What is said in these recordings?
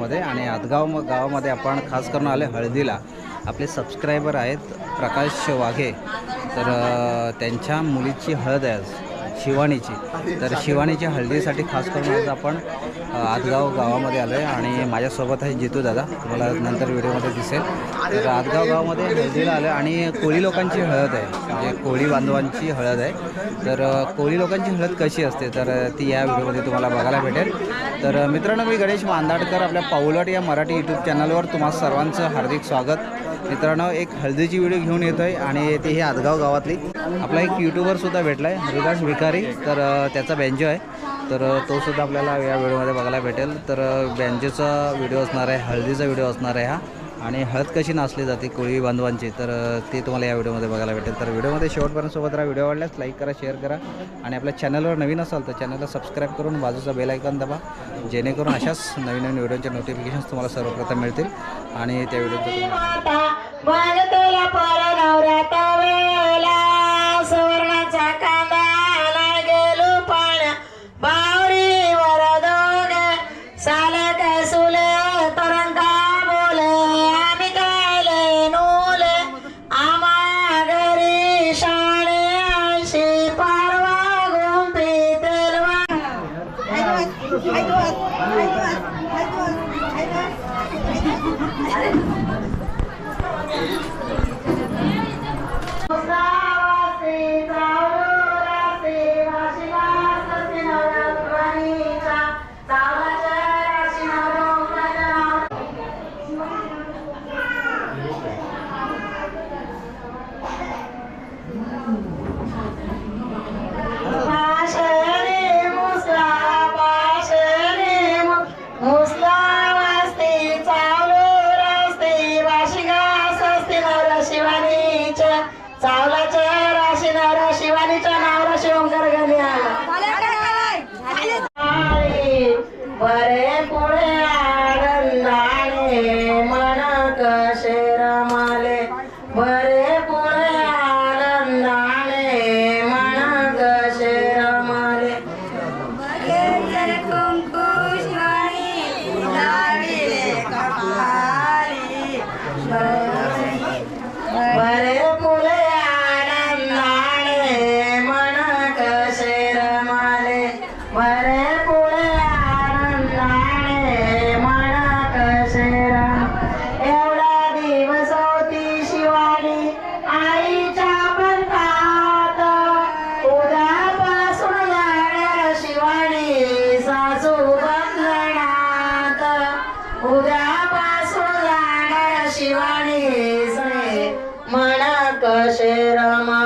गावामध्ये आणि आदगाव गावामध्ये आपण खास करून आले हळदीला. आपले सबस्क्रायबर आहेत प्रकाश वाघे. तर त्यांच्या मुलीची हळद आहे आज. शिवानीची. तर शिवानीच्या हळदीसाठी खास करून आज आपण आदगाव गावामध्ये आलो आहे आणि माझ्यासोबत आहे जितू दादा. तुम्हाला नंतर व्हिडिओमध्ये दिसेल. तर आदगाव गावामध्ये हळदीला आलं आणि कोळी लोकांची हळद आहे. म्हणजे कोळी बांधवांची हळद आहे. तर कोळी लोकांची हळद कशी असते? तर ती या व्हिडिओमध्ये तुम्हाला बघायला भेटेल. तर मित्रांनो मी गणेश मांदाडकर आपल्या पाऊलट या मराठी यूट्यूब चॅनलवर तुम्हा सर्वांचं हार्दिक स्वागत. मित्रांनो एक हळदीची व्हिडिओ घेऊन येतो आहे आणि ती ही आदगाव गावातली. आपला एक यूट्यूबरसुद्धा भेटला आहे हरिदास भिकारी. तर त्याचा बँजो आहे. तर तो सुद्धा आपल्याला या व्हिडिओमध्ये बघायला भेटेल. तर बँजोचा व्हिडिओ असणार आहे हळदीचा व्हिडिओ असणार आहे हा. आणि हळद कशी नाचली जाते कोळी बांधवांची तर ते तुम्हाला या व्हिडिओमध्ये बघायला भेटेल. तर व्हिडिओमध्ये शेवटपर्यंत सोबत राहा. व्हिडिओ आवडल्यास लाईक करा शेअर करा आणि आपल्या चॅनलवर नवीन असाल तर चॅनलला सबस्क्राईब करून बाजूचा बेल आयकॉन दाबा. जेणेकरून अशाच नवीन नवीन व्हिडिओचे नोटिफिकेशन्स तुम्हाला सर्वप्रथम मिळतील. आणि त्या व्हिडिओचं कसे रमाले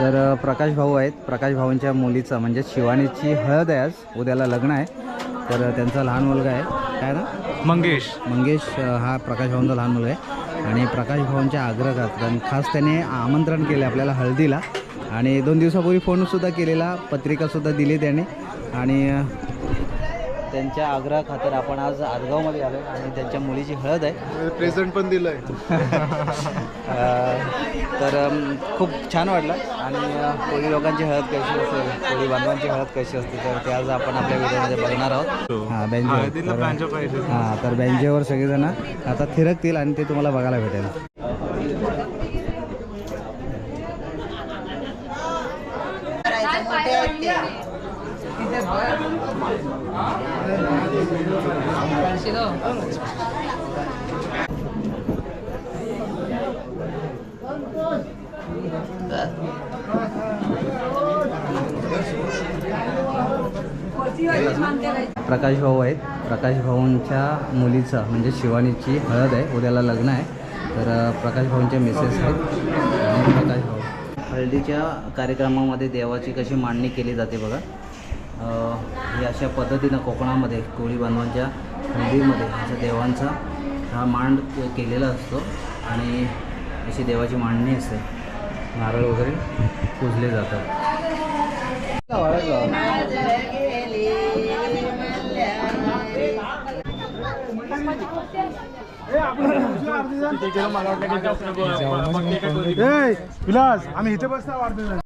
तर प्रकाश भाऊ आहेत. प्रकाश भाऊंच्या मुलीचं म्हणजे शिवानीची हळद आहे आज. उद्याला लग्न आहे. तर त्यांचा लहान मुलगा आहे. काय ना मंगेश. मंगेश हा प्रकाश भाऊंचा लहान मुलगा आहे. आणि प्रकाश भाऊंच्या आग्रहात आणि खास त्याने आमंत्रण केलं आपल्याला हळदीला. आणि दोन दिवसापूर्वी फोनसुद्धा केलेला पत्रिकासुद्धा दिली त्याने. आणि त्यांच्या आग्रह खातर आपण आज आदगावमध्ये आलो आणि त्यांच्या मुलीची हळद आहे. प्रेझेंट पण दिलंय. अ, तर खूप छान वाटलं. आणि कोळी लोकांची हळद कशी असते कोळी बांधवांची हळद कशी असते तर ते आज आपण आपल्या व्हिडिओमध्ये बघणार आहोत. हां. बँजो हां तर बँजेवर सगळेजण. आता थिरकतील आणि ते तुम्हाला बघायला भेटेल. प्रकाश भाऊ आहेत. प्रकाश भाऊंच्या मुलीचं म्हणजे शिवानीची हळद आहे उद्याला लग्न आहे. तर प्रकाश भाऊंच्या मिसेस आहेत. प्रकाश भाऊ. हळदीच्या कार्यक्रमामध्ये देवाची कशी मांडणी केली जाते बघा. ही अशा पद्धतीनं कोकणामध्ये कोळी बांधवांच्या हळदीमध्ये अशा देवांचा हा मांड केलेला असतो आणि अशी देवाची मांडणी असते. नारळ वगैरे पूजले जातात. विलास आम्ही इथे बसता वाढतो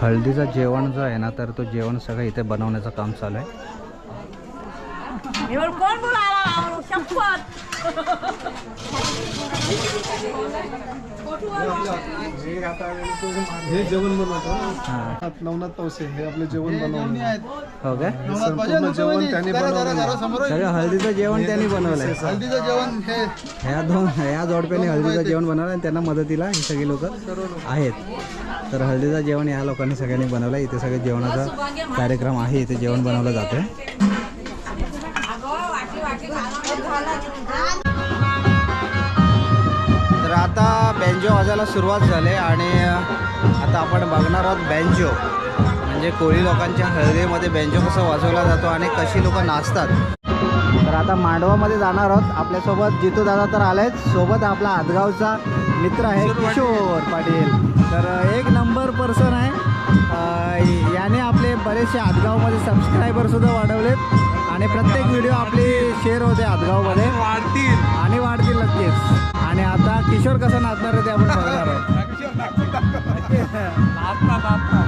हळदीचं जेवण जो आहे ना तर तो जेवण सगळं इथे बनवण्याचं काम चालू आहे. हे जेवण बनवतो हां. नवनाथ तवसे हे आपले जेवण बनवलं. हो संपूर्ण जेवण त्यांनी बनवलं हळदीचं जेवण त्यांनी बनवलं आहे. हल्दीचं जेवण हे ह्या दोन ह्या जोडप्याने हळदीचं जेवण बनवलं आणि त्यांना मदतीला ही सगळी लोक आहेत. तर हळदीचं जेवण ह्या लोकांनी सगळ्यांनी बनवलं आहे इथे सगळं जेवणाचा कार्यक्रम आहे. इथे जेवण बनवलं जातं आता बँजो वाजायला सुरुवात झाली आणि आता आपण बघणार आहोत बँजो म्हणजे कोळी लोकांच्या हळदीमध्ये बँजो कसं वाजवला जातो आणि कशी लोक नाचतात. तर आता मांडवामध्ये जाणार आहोत. आपल्यासोबत जितू दादा तर आलेच सोबत आपला आदगावचा मित्र आहे किशोर पाटील. तर एक नंबर पर्सन आहे. याने आपले बरेचसे आदगावमध्ये सबस्क्रायबर सुद्धा वाढवलेत. आणि प्रत्येक व्हिडिओ आपले शेअर होते आदगावमध्ये. वाढतील. आणि वाढतील नक्कीच. आणि आता किशोर कसं नाचणार आहे ते आपण बघणार आहोत.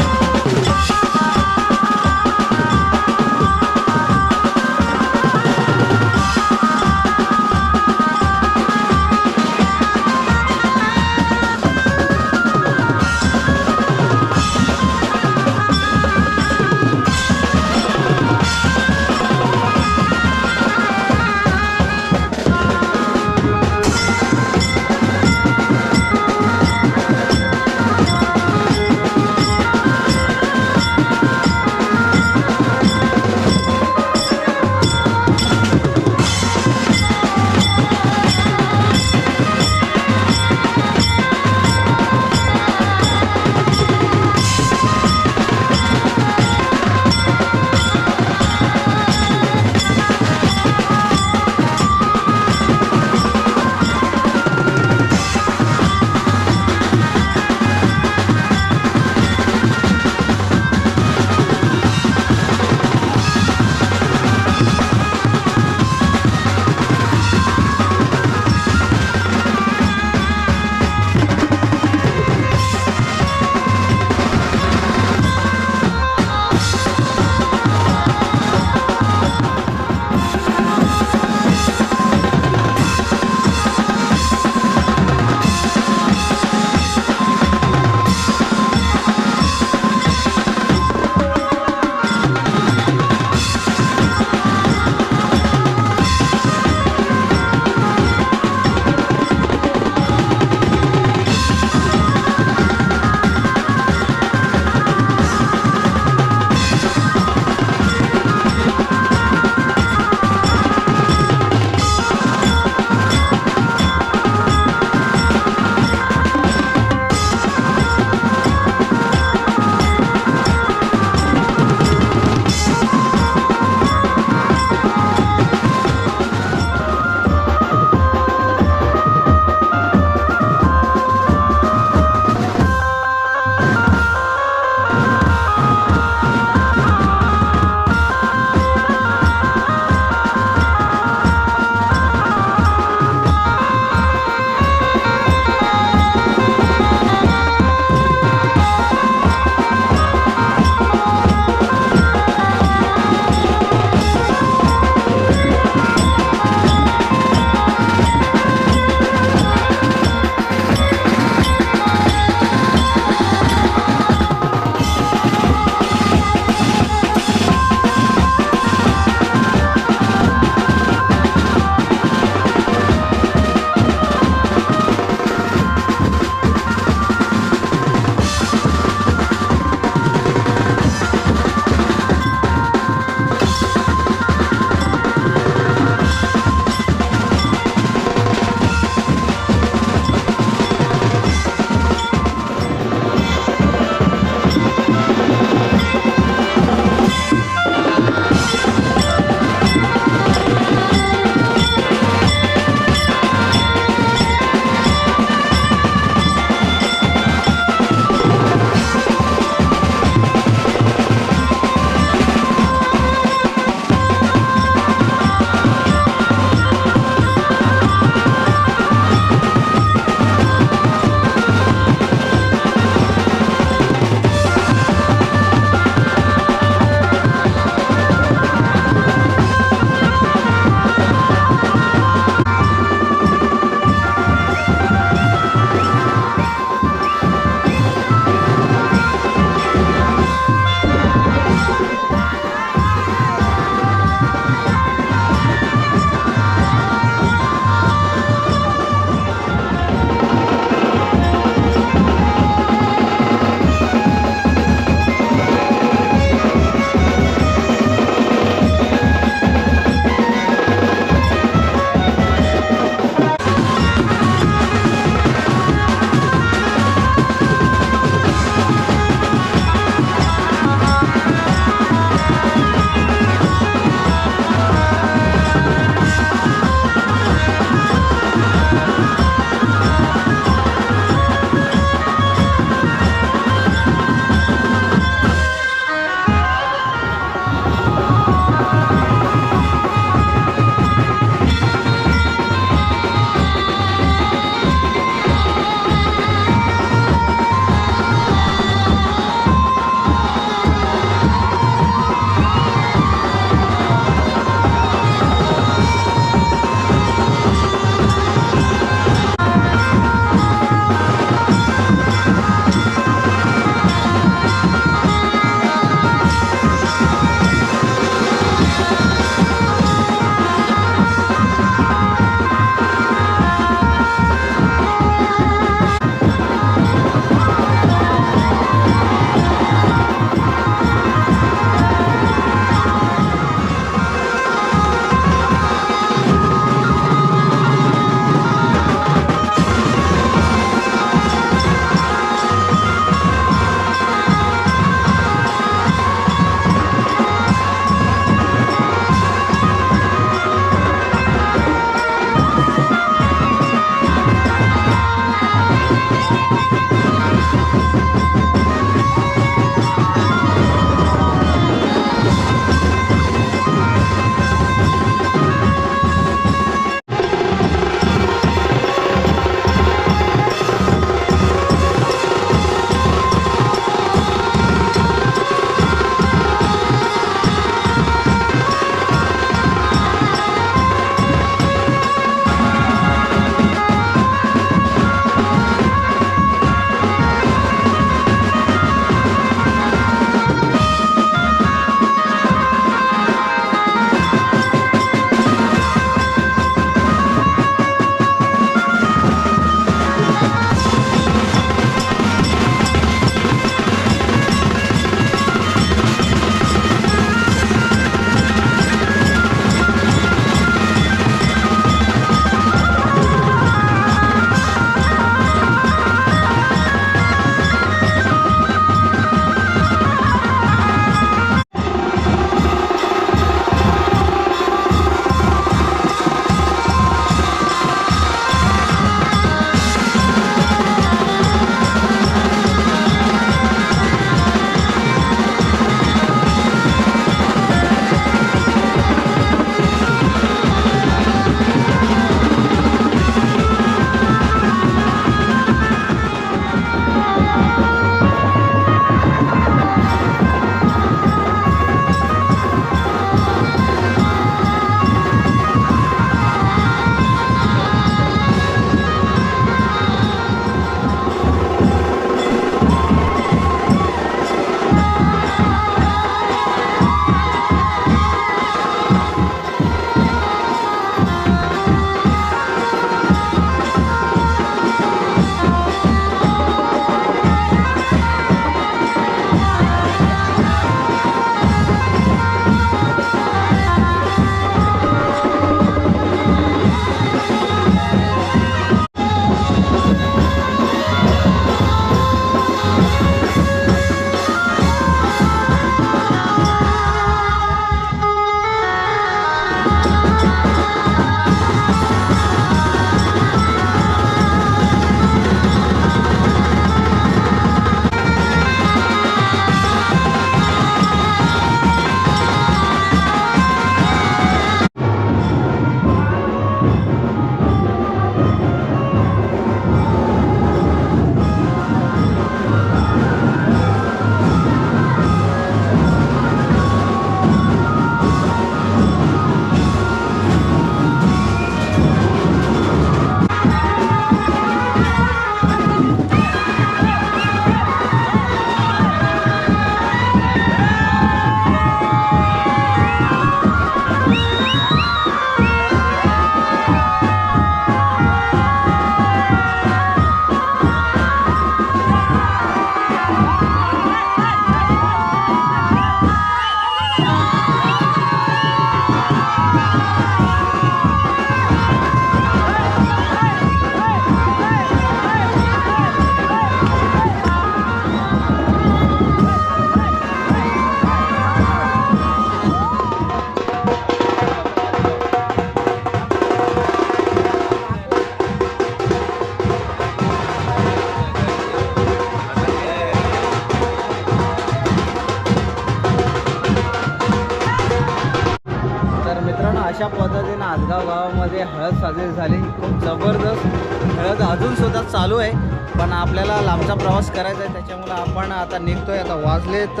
करायचं आहे त्याच्यामुळं आपण आता निघतोय. आता वाजलेत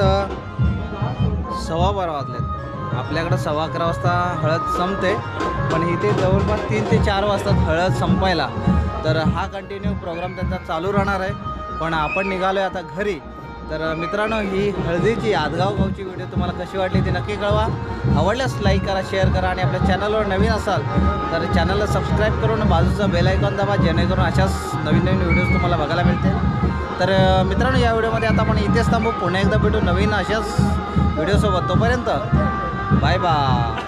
सव्वा बारा वाजलेत. आपल्याकडं सव्वा अकरा वाजता हळद संपते. पण इथे जवळपास तीन ते चार वाजतात हळद संपायला. तर हा कंटिन्यू प्रोग्राम त्यांचा चालू राहणार आहे. पण आपण निघालो आहे आता घरी. तर मित्रांनो ही हळदीची आदगाव गावची व्हिडिओ तुम्हाला कशी वाटली ती नक्की कळवा. आवडल्यास लाईक करा शेअर करा आणि आपल्या चॅनलवर नवीन असाल तर चॅनलला सबस्क्राईब करून बाजूचा बेल आयकॉन दाबा जेणेकरून अशाच नवीन नवीन व्हिडिओज तुम्हाला बघायला मिळतील. तर मित्रांनो या व्हिडिओमध्ये आता आपण इथेच थांबू. पुन्हा एकदा भेटू नवीन अशाच व्हिडिओसोबत. तोपर्यंत बाय बाय.